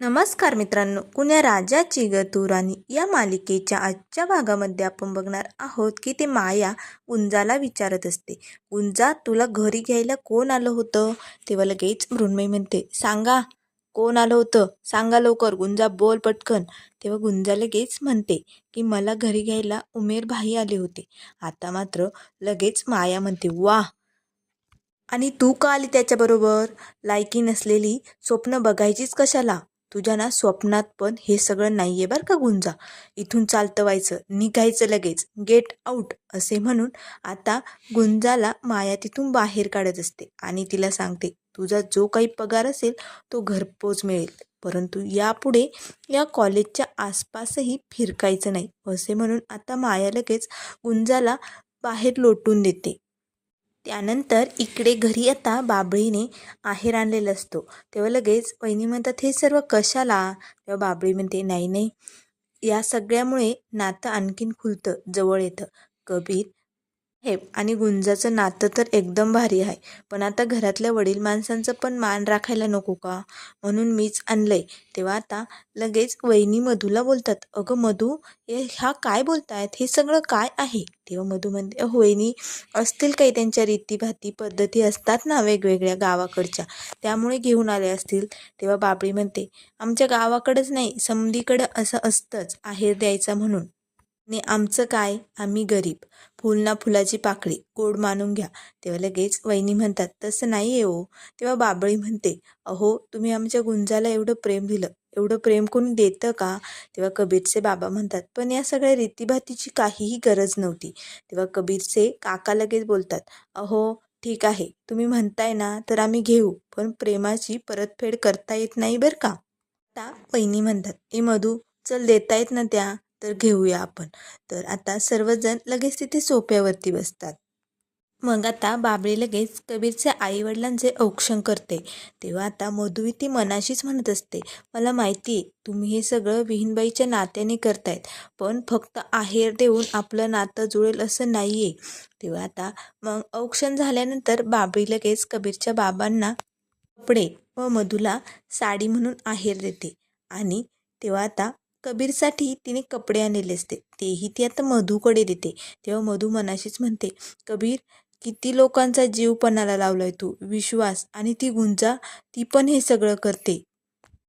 नमस्कार मित्रांनो कुण्या राजाची ग तू राणी? या मालिकेच्या आजच्या भागामध्ये आपण बघणार आहोत की ते माया गुंजाला विचारत असते. गुंजा तुला घरी घ्यायला कोण आलं होतं? तेव्हा लगेच मृण्मयी म्हणते. सांगा कोण आलं होतं? सांगा लवकर गुंजा बोल पटकन. तेव्हा गुंजा लगेच म्हणते की मला घरी घ्यायला उमेर भाई आले होते. आता मात्र लगेच माया म्हणते वा आणि तू का आली त्याच्याबरोबर? लायकी नसलेली स्वप्न बघायचीच कशाला? तुझ्या ना स्वप्नात पण हे सगळं नाही आहे बरं का गुंजा. इथून चालतं व्हायचं निघायचं लगेच. गेट आऊट असे म्हणून आता गुंजाला माया तिथून बाहेर काढत असते आणि तिला सांगते तुझा जो काही पगार असेल तो घरपोच मिळेल. परंतु यापुढे या कॉलेजच्या आसपासही फिरकायचं नाही. असे म्हणून आता माया लगेच गुंजाला बाहेर लोटून देते. त्यानंतर इकडे घरी आता बाबळीने आहेर आणलेला असतो. तेव्हा लगेच वहिनी म्हणतात हे सर्व कशाला? तेव्हा बाबळी म्हणते नाही नाही. या सगळ्यामुळे नातं आणखीन खुलतं जवळ येतं. कबीर हे आणि गुंजाचं नातं तर एकदम भारी आहे. पण आता घरातल्या वडील माणसांचं पण मान राखायला नको का? म्हणून मीच आणलंय. तेव्हा आता लगेच वहिनी मधूला बोलतात अगं मधू हे ह्या काय बोलतायत? हे सगळं काय आहे? तेव्हा मधू म्हणते वहिनी असतील काही त्यांच्या रीतीभाती पद्धती असतात ना वेगवेगळ्या गावाकडच्या त्यामुळे घेऊन आले असतील. तेव्हा बाबळी म्हणते आमच्या गावाकडंच नाही समधीकडं असं असतंच आहेर द्यायचा म्हणून. आणि आमचं काय? आम्ही गरीब. फुल ना फुलाची पाकळी. गोड मानून घ्या. तेव्हा लगेच वहिनी म्हणतात तसं नाही आहे हो. तेव्हा बाबळी म्हणते अहो तुम्ही आमच्या गुंजाला एवढं प्रेम दिलं. एवढं प्रेम कोणी देतं का? तेव्हा कबीरचे बाबा म्हणतात पण या सगळ्या रीतीभातीची काहीही गरज नव्हती. तेव्हा कबीरचे काका लगेच बोलतात अहो ठीक आहे. तुम्ही म्हणताय ना तर आम्ही घेऊ. पण प्रेमाची परतफेड करता येत नाही बरं का? आता वहिनी म्हणतात ए मधू चल देता येत ना त्या. तर घेऊया आपण. तर आता सर्वजण लगेच तिथे सोप्यावरती बसतात. मग आता बाबळी लगेच कबीरच्या आईवडिलांचे औक्षण करते. तेव्हा आता मधुवी ती मनाशीच म्हणत असते मला माहिती आहे तुम्ही हे सगळं विहीनबाईच्या नात्याने करतायत पण फक्त आहेर देऊन आपलं नातं जुळेल असं नाही आहे तेव्हा आता मग औक्षण झाल्यानंतर बाबळी लगेच कबीरच्या बाबांना कपडे व मधूला साडी म्हणून आहेर देते. आणि तेव्हा आता कबीरसाठी तिने कपडे आणलेले असते. तेही ती आता मधूकडे देते. तेव्हा मधू मनाशीच म्हणते कबीर किती लोकांचा जीव पणाला लावलाय तू. विश्वास आणि ती गुंजा ती पण हे सगळं करते.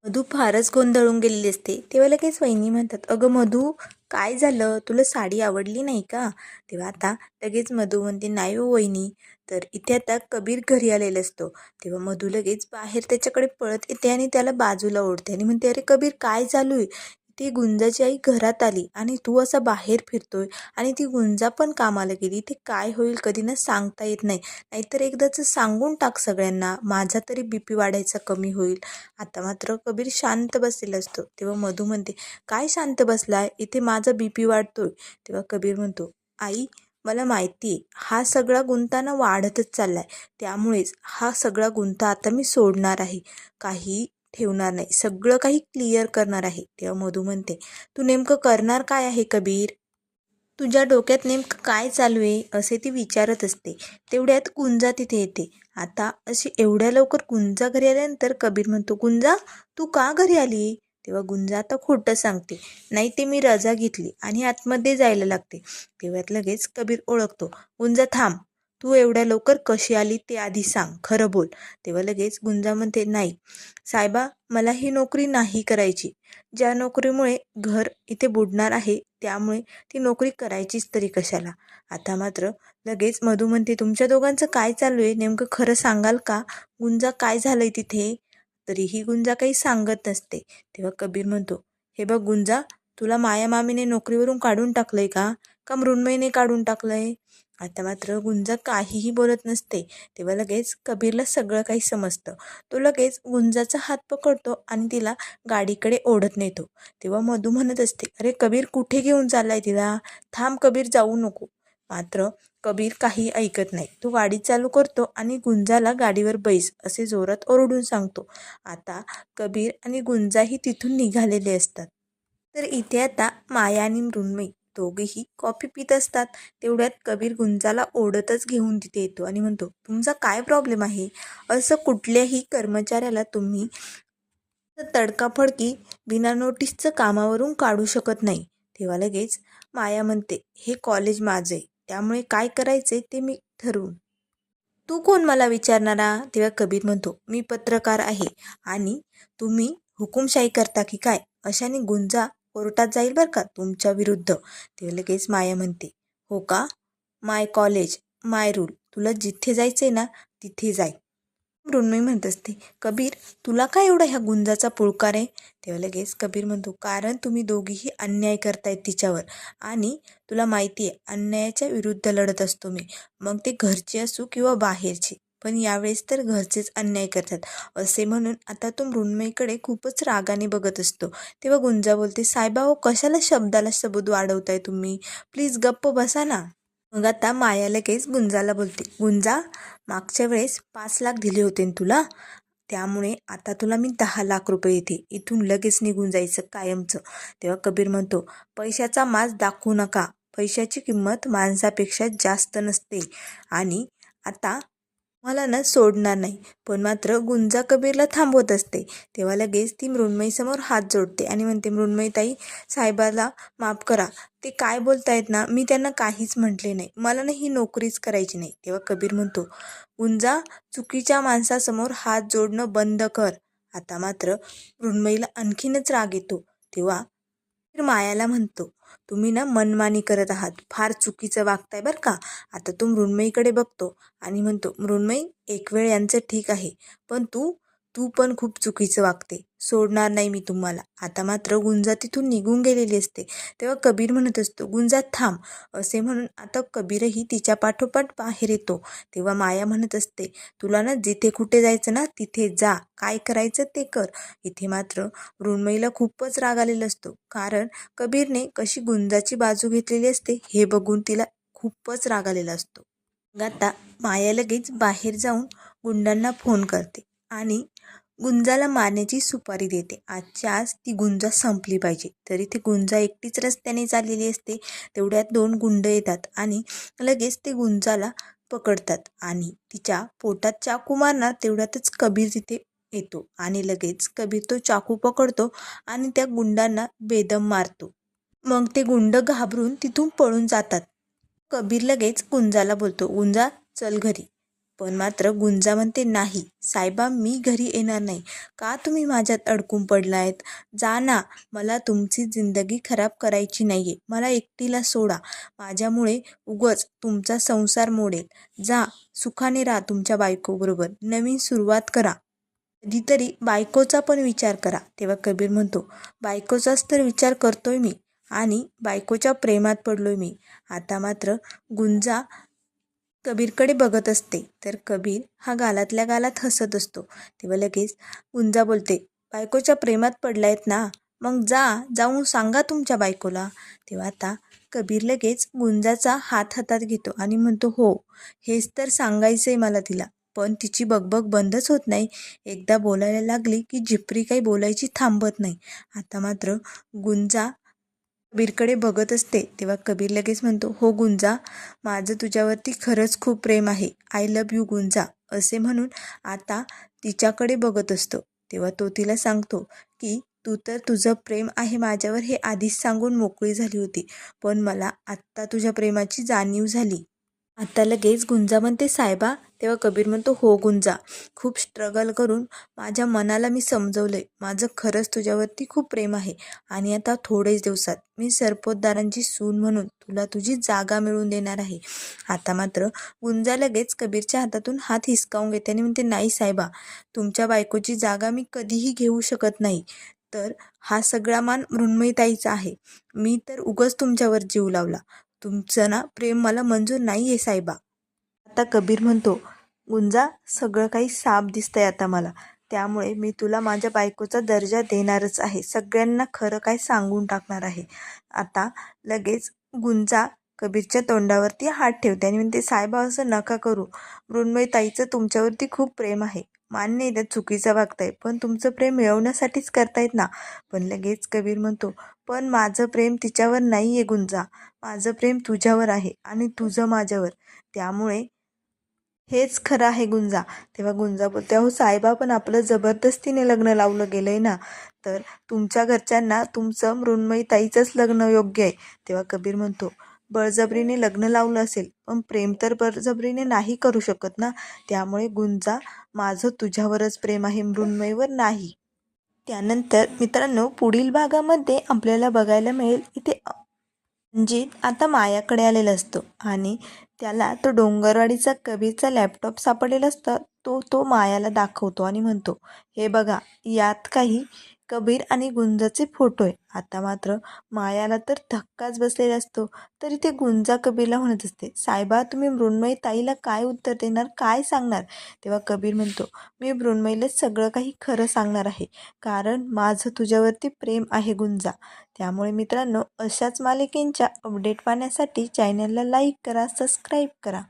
मधू फारच गोंधळून गेलेली असते. तेव्हा लगेच वहिनी म्हणतात अगं मधू काय झालं? तुला साडी आवडली नाही का? तेव्हा आता लगेच मधू म्हणते नाही हो वहिनी तर इथे आता कबीर घरी आलेला असतो. तेव्हा मधू लगेच बाहेर त्याच्याकडे पळत येते आणि त्याला बाजूला ओढते आणि म्हणते अरे कबीर काय चालू आहे? ती गुंजाची आई घरात आली आणि तू असा बाहेर फिरतोय आणि ती गुंजा पण कामाला गेली. ते काय होईल कधी ना सांगता येत नाही. नाहीतर एकदाच सांगून टाक सगळ्यांना. माझा तरी बी पी वाढायचा कमी होईल. आता मात्र कबीर शांत बसलेला असतो. तेव्हा मधू म्हणते काय शांत बसलाय? इथे माझा बी पी वाढतोय. तेव्हा कबीर म्हणतो आई मला माहिती आहे हा सगळा गुंता वाढतच चाललाय. त्यामुळेच हा सगळा गुंता आता मी सोडणार आहे. काही ठेवणार नाही. सगळं काही क्लिअर करणार आहे. तेव्हा मधू म्हणते तू नेमकं करणार काय आहे कबीर? तुझ्या डोक्यात नेमकं काय चालू आहे? असे ती विचारत असते. तेवढ्यात कुंजा तिथे येते. आता अशी एवढ्या लवकर गुंजा घरी आल्यानंतर कबीर म्हणतो गुंजा तू का घरी आली? तेव्हा गुंजा आता खोटं सांगते. नाही ते मी रजा घेतली आणि आतमध्ये जायला लागते. तेव्हात लगेच कबीर ओळखतो. गुंजा थांब. तू एवढ्या लवकर कशी आली ते आधी सांग. खरं बोल. तेव्हा लगेच गुंजा म्हणते नाही साहेबा मला ही नोकरी नाही करायची. ज्या नोकरीमुळे घर इथे बुडणार आहे त्यामुळे ती नोकरी करायचीच तरी कशाला? आता मात्र लगेच मधू म्हणते तुमच्या दोघांचं काय चालू आहे? नेमकं खरं सांगाल का? गुंजा काय झालंय तिथे? तरीही गुंजा काही सांगत नसते. तेव्हा कबीर म्हणतो हे बघ गुंजा तुला माया मामीने नोकरीवरून काढून टाकलंय का? का मृण्मयीने काढून टाकलंय? आता मात्र गुंजा काहीही बोलत नसते तेव्हा लगेच कबीरला सगळं काही समजतं. तो लगेच गुंजाचा हात पकडतो आणि तिला गाडीकडे ओढत नेतो. तेव्हा मधू म्हणत असते अरे कबीर कुठे घेऊन चाललाय तिला? थांब कबीर जाऊ नको. मात्र कबीर काही ऐकत नाही. तो गाडी चालू करतो आणि गुंजाला गाडीवर बैस असे जोरात ओरडून सांगतो. आता कबीर आणि गुंजाही तिथून निघालेले असतात. तर इथे आता माया आणि मृण्मयी. दोघेही कॉफी पित असतात. तेवढ्यात कबीर गुंजाला ओढतच घेऊन तिथे येतो आणि म्हणतो तुमचा काय प्रॉब्लेम आहे? असं कुठल्याही कर्मचाऱ्याला तुम्ही तडकाफडकी बिना नोटीसचं कामावरून काढू शकत नाही. तेव्हा लगेच माया म्हणते हे कॉलेज माझं आहे. त्यामुळे काय करायचे ते मी ठरवून. तू कोण मला विचारणारा? तेव्हा कबीर म्हणतो मी पत्रकार आहे आणि तुम्ही हुकुमशाही करता की काय? अशाने गुंजा कोर्टात जाईल बरं का तुमच्या विरुद्ध. तेव्हा लगेच माया म्हणते. हो का? My college my rule. तुला जिथे जायचं ना तिथे जाय. मृण्मयी म्हणत असते कबीर तुला काय एवढा ह्या गुंजाचा पुळकार आहे? तेव्हा लगेच कबीर म्हणतो कारण तुम्ही दोघीही अन्याय करतायत तिच्यावर. आणि तुला माहिती आहे अन्यायाच्या विरुद्ध लढत असतो मी. मग ते घरचे असू किंवा बाहेरचे. पण यावेळेस तर घरचेच अन्याय करतात. असे म्हणून आता तो मृण्मयीकडे खूपच रागाने बघत असतो. तेव्हा गुंजा बोलते साहेबा हो कशाला शब्दाला शब्द वाढवताय तुम्ही? प्लीज गप्प बसा ना. मग आता माया लगेच गुंजाला बोलते गुंजा मागच्या वेळेस पाच लाख दिले होते तुला? त्यामुळे आता तुला मी दहा लाख रुपये येते. इथून लगेच निघून जायचं कायमचं. तेव्हा कबीर म्हणतो पैशाचा माज दाखवू नका. पैशाची किंमत माणसापेक्षा जास्त नसते. आणि आता मला ना सोडणार नाही. पण मात्र गुंजा कबीरला थांबवत असते. तेव्हा लगेच ती मृण्मयीसमोर हात जोडते आणि म्हणते मृण्मयीताई साहेबाला माफ करा. ते काय बोलतायत ना मी त्यांना काहीच म्हटले नाही. मला ना ही नोकरीच करायची नाही. तेव्हा कबीर म्हणतो गुंजा चुकीच्या माणसासमोर हात जोडणं बंद कर. आता मात्र मृण्मयीला आणखीनच राग येतो. तेव्हा मायाला म्हणतो तुम्ही ना मनमानी करत आहात. फार चुकीचं वागताय बरं का. आता तू मृण्मयीकडे बघतो आणि म्हणतो मृण्मयी एक वेळ यांचं ठीक आहे. पण तू तू पण खूप चुकीचं वागते. सोडणार नाही मी तुम्हाला. आता मात्र गुंजा तिथून निघून गेलेली असते. तेव्हा कबीर म्हणत असतो गुंजा थांब. असे म्हणून आता कबीरही तिच्या पाठोपाठ बाहेर येतो. तेव्हा माया म्हणत असते तुला ना जिथे कुठे जायचं ना तिथे जा. काय करायचं ते कर. इथे मात्र मृण्मयीला खूपच राग आलेला असतो. कारण कबीरने कशी गुंजाची बाजू घेतलेली असते हे बघून तिला खूपच राग आलेला असतो. आता माया लगेच बाहेर जाऊन गुंडांना फोन करते आणि गुंजाला मारण्याची सुपारी देते. आजच्या आज ती गुंजा संपली पाहिजे. तरी ती गुंजा एकटीच रस्त्याने चाललेली असते तेवढ्यात दोन गुंड येतात आणि लगेच ते गुंजाला पकडतात आणि तिच्या पोटात चाकू मारणार तेवढ्यातच कबीर तिथे येतो आणि लगेच कबीर तो चाकू पकडतो आणि त्या गुंडांना बेदम मारतो. मग ते गुंड घाबरून तिथून पळून जातात. कबीर लगेच गुंजाला बोलतो गुंजा चल घरी. पण मात्र गुंजा म्हणते नाही साहेबा मी घरी येणार नाही. का तुम्ही माझ्यात अडकून पडलायत? जा ना मला तुमची जिंदगी खराब करायची नाही आहे मला एकटीला सोडा. माझ्यामुळे उगच तुमचा संसार मोडेल. जा सुखाने राहा तुमच्या बायकोबरोबर. नवीन सुरुवात करा. कधीतरी बायकोचा पण विचार करा तेव्हा कबीर म्हणतो. बायकोचाच तर विचार करतोय मी आणि बायकोच्या प्रेमात पडलोय मी. आता मात्र गुंजा कबीरकडे बघत असते. तर कबीर हा गालातल्या गालात हसत असतो. तेव्हा लगेच गुंजा बोलते बायकोच्या प्रेमात पडलायत ना? मग जा जाऊन सांगा तुमच्या बायकोला. तेव्हा आता कबीर लगेच गुंजाचा हात हातात घेतो आणि म्हणतो हो हेच तर सांगायचं आहे मला तिला. पण तिची बगबग बंदच होत नाही. एकदा बोलायला लागली की जिपरी काही बोलायची थांबत नाही. आता मात्र गुंजा कबीरकडे बघत असते तेव्हा कबीर लगेच म्हणतो हो गुंजा माझं तुझ्यावरती खरंच खूप प्रेम आहे. आय लव यू गुंजा असे म्हणून आता तिच्याकडे बघत असतो. तेव्हा तो तिला सांगतो की तू तर तुझं प्रेम आहे माझ्यावर हे आधीच सांगून मोकळी झाली होती. पण मला आत्ता तुझ्या प्रेमाची जाणीव झाली. आता लगेच गुंजा म्हणते साहेबा तेव्हा कबीर म्हणतो हो गुंजा. खूप स्ट्रगल करून माझ्या मनाला मी समजवलं आहे माझं खरंच तुझ्यावरती खूप प्रेम आहे. आणि आता थोडेच दिवसात मी सरपोतदारांची सून म्हणून तुला तुझी जागा मिळवून देणार आहे. आता मात्र गुंजा लगेच कबीरच्या हातातून हात हिसकावून घेते आणि म्हणते नाही साहेबा तुमच्या बायकोची जागा मी कधीही घेऊ शकत नाही. तर हा सगळा मान मृण्मयताईचा आहे. मी तर उगच तुमच्यावर जीव लावला. तुमचं ना प्रेम मला मंजूर नाही आहे साहेबा आता कबीर म्हणतो गुंजा सगळं काही साफ दिसतंय आता मला. त्यामुळे मी तुला माझ्या बायकोचा दर्जा देणारच आहे. सगळ्यांना खरं काय सांगून टाकणार आहे. आता लगेच गुंजा कबीरच्या तोंडावरती हात ठेवते आणि म्हणते साहेबा असं नका करू. मृण्मयी ताईचं तुमच्यावरती खूप प्रेम आहे. मान्य आहे त्यात चुकीचं वागताय पण तुमचं प्रेम मिळवण्यासाठीच करतायत ना. पण लगेच कबीर म्हणतो पण माझं प्रेम तिच्यावर नाही आहे गुंजा. माझं प्रेम तुझ्यावर आहे आणि तुझं माझ्यावर. त्यामुळे हेच खरं आहे गुंजा. तेव्हा गुंजा बोलते अहो साहेबा पण आपलं जबरदस्तीने लग्न लावलं गेलं आहे ना. तर तुमच्या घरच्यांना तुमचं मृण्मयी ताईचंच लग्न योग्य आहे. तेव्हा कबीर म्हणतो बळजबरीने लग्न लावलं असेल पण प्रेम तर बळजबरीने नाही करू शकत ना? त्यामुळे गुंजा माझं तुझ्यावरच प्रेम आहे मृण्मयवर नाही. त्यानंतर मित्रांनो पुढील भागामध्ये आपल्याला बघायला मिळेल इथे रणजित आता मायाकडे आलेला असतो आणि त्याला तो डोंगरवाडीचा कबीरचा लॅपटॉप सापडलेला असतं तो तो मायाला दाखवतो आणि म्हणतो हे बघा यात काही कबीर आणि गुंजाचे फोटो आहे. आता मात्र मायाला तर धक्काच बसलेला असतो. तरी ते गुंजा कबीरला म्हणत असते साहेबा तुम्ही मृण्मयी ताईला काय उत्तर देणार काय सांगणार? तेव्हा कबीर म्हणतो मी मृण्मयीला सगळं काही खरं सांगणार आहे. कारण माझं तुझ्यावरती प्रेम आहे गुंजा. त्यामुळे मित्रांनो अशाच मालिकेंच्या अपडेट पाहण्यासाठी चॅनलला लाईक करा सबस्क्राईब करा.